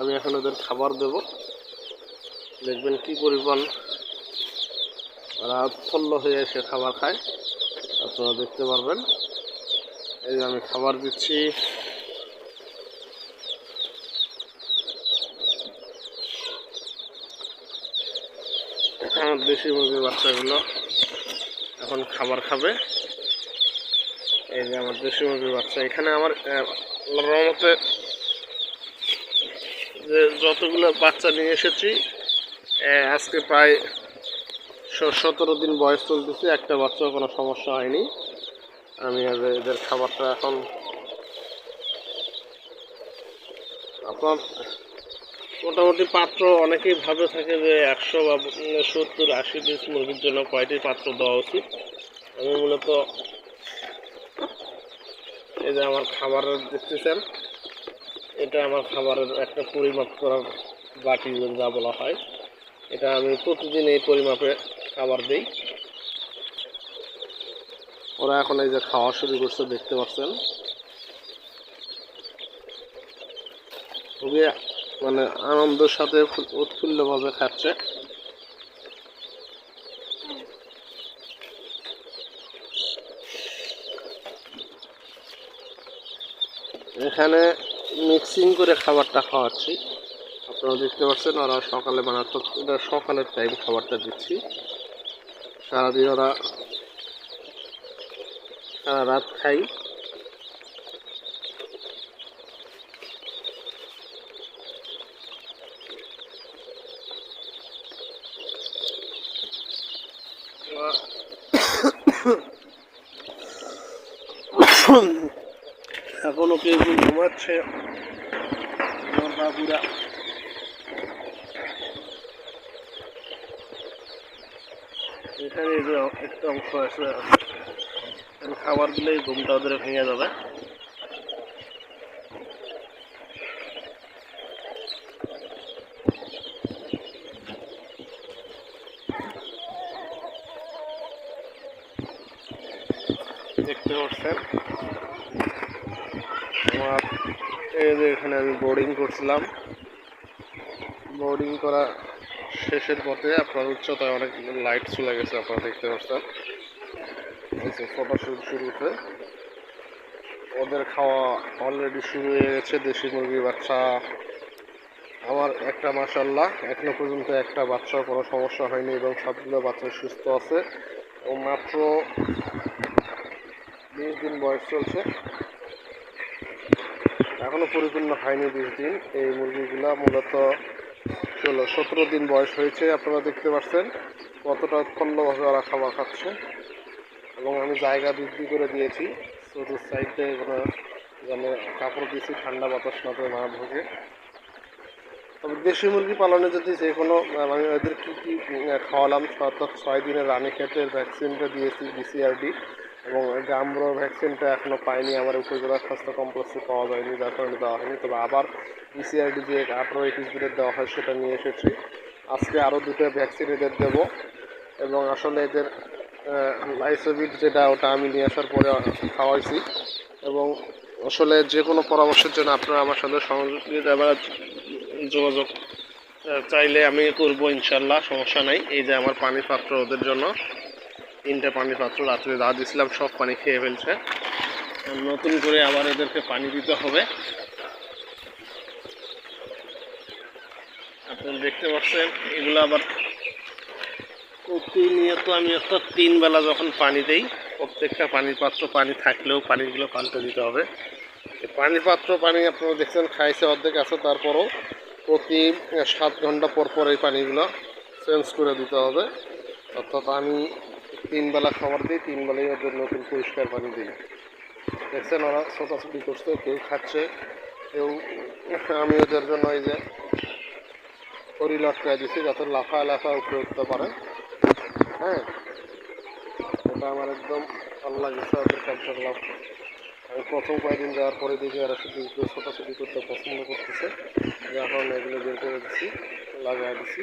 আমি এখন ওদের খাবার দেব। দেখবেন কি পরিমাণ ওরা উৎফুল্ল হয়ে এসে খাবার খায়। আপনারা দেখতে পারবেন। এই যে আমি খাবার দিচ্ছি। আমার দেশি মুরগির বাচ্চাগুলো এখন খাবার খাবে। এই যে আমার দেশি মুরগির বাচ্চা। এখানে আমার রহমতে যে যতগুলো বাচ্চা নিয়ে এসেছি আজকে প্রায় সতেরো দিন বয়স চলতেছে, একটা বাচ্চাও কোনো সমস্যা হয়নি। আমি এদের খাবারটা এখন আপনার মোটামুটি পাত্র অনেকেই ভাবে থাকে যে একশো বা সত্তর, আশি পিস মুরগির জন্য কয়টি পাত্র দেওয়া উচিত। আমি মূলত এই যে আমার খাবারের দেখতেছেন এটা আমার খাবারের একটা পরিমাপ করার বাটি যা বলা হয়। এটা আমি প্রতিদিন এই পরিমাপে খাবার দিই। ওরা এখন এই যে খাওয়া শুরু করছে, দেখতে পাচ্ছেন। খুবই মানে আনন্দের সাথে উৎফুল্লভাবে খাচ্ছে। এখানে মিক্সিং করে খাবারটা খাওয়াচ্ছি আপনারা দেখতে পাচ্ছেন ওরা সকালে বানাতো এটা সকালের টাইম খাবারটা দিচ্ছি সারাদিন ওরা সারা রাত খাই এখনও কেউ কেউ ঘুমাচ্ছে। বাবুরা। এখানে যে একটা অংশ আছে। খাবার দিলেই ঘুমটা ওদের ভেঙে যাবে। দেখতে পাচ্ছেন? আমার এই যে এখানে আমি বোর্ডিং করছিলাম। বোর্ডিং করা শেষের পথে আপনার উচ্চতায় অনেক লাইট চলে গেছে, আপনারা দেখতে পাচ্ছেন। ফটোশ্যুট শুরুতে ওদের খাওয়া অলরেডি শুরু হয়ে গেছে, দেশি মুরগির বাচ্চা। আমার একটা মাসাল্লাহ এখনও পর্যন্ত একটা বাচ্চার কোনো সমস্যা হয়নি এবং সবগুলো বাচ্চা সুস্থ আছে। ও মাত্র বিশ দিন বয়স চলছে। এখনও পরিপূর্ণ হয়নি বিশ দিন। এই মুরগিগুলা মূলত ষোলো, সতেরো দিন বয়স হয়েছে, আপনারা দেখতে পাচ্ছেন কতটা উৎপন্নভাবে ওরা খাবার খাচ্ছে। এবং আমি জায়গা বৃদ্ধি করে দিয়েছি চতুর সাইডে যেন কাপড় দিয়েছি ঠান্ডা বাতাস না না ঢোকে তবে দেশি মুরগি পালনে যদি যে কোনো আমি ওদের কী কী খাওয়ালাম অর্থাৎ ছয় দিনের রানী ক্ষেতের ভ্যাকসিনটা দিয়েছি বিসিআরডি এবং গাম্বরো ভ্যাকসিনটা এখনও পাইনি আমার উপজেলা স্বাস্থ্য কমপ্লেক্সে পাওয়া যায়নি, যার কারণে দেওয়া হয়নি। তবে আবার বিসিআরডি যে আঠারো একুশ দিনের দেওয়া হয়, সেটা নিয়ে এসেছি। আজকে আরও দুটো ভ্যাকসিন এদের দেবো এবং আসলে এদের লাইসোভিড যেটা, ওটা আমি নিয়ে আসার পরে খাওয়াইছি। এবং আসলে যে কোনো পরামর্শের জন্য আপনারা আমার সাথে বা যোগাযোগ চাইলে আমি করব ইনশাল্লাহ, সমস্যা নাই। এই যে আমার পানির পাত্র ওদের জন্য। তিনটে পানির পাত্র রাত্রে যা দিয়েছিলাম সব পানি খেয়ে ফেলছে। নতুন করে আবার এদেরকে পানি দিতে হবে। আপনারা দেখতে পাচ্ছেন, এগুলো আবার প্রতিনিয়ত আমি একটা তিন বেলা যখন পানি দেই, প্রত্যেকটা পানির পাত্র পানি থাকলেও পানিগুলো পাল্টে দিতে হবে। পানির পাত্র পানি আপনারা দেখছেন, খাইছে অর্ধেক আছে, তারপরও প্রতি সাত ঘণ্টা পর পর এই পানিগুলো চেঞ্জ করে দিতে হবে। অর্থাৎ আমি তিন বেলা খাবার দিই তিন বেলায় ওদের নতুন পরিষ্কার পানি দিই। দেখছেন ওরা ছোটাছুটি করছে, কেউ খাচ্ছে, কেউ আমি ওদের জন্য এই যে করি লটকায় দিছি যাতে লাফা লাফা উপরে উঠতে পারে। হ্যাঁ? এটা আমার একদম লাগছে ওদের কার্যকলাপ আমি প্রথম কয়েকদিন যাওয়ার পরে দেখি এরা শুধু ছোটাছুটি করতে পছন্দ করতেছে। যার কারণে এগুলো বের করে দিচ্ছি লাগাই দিচ্ছি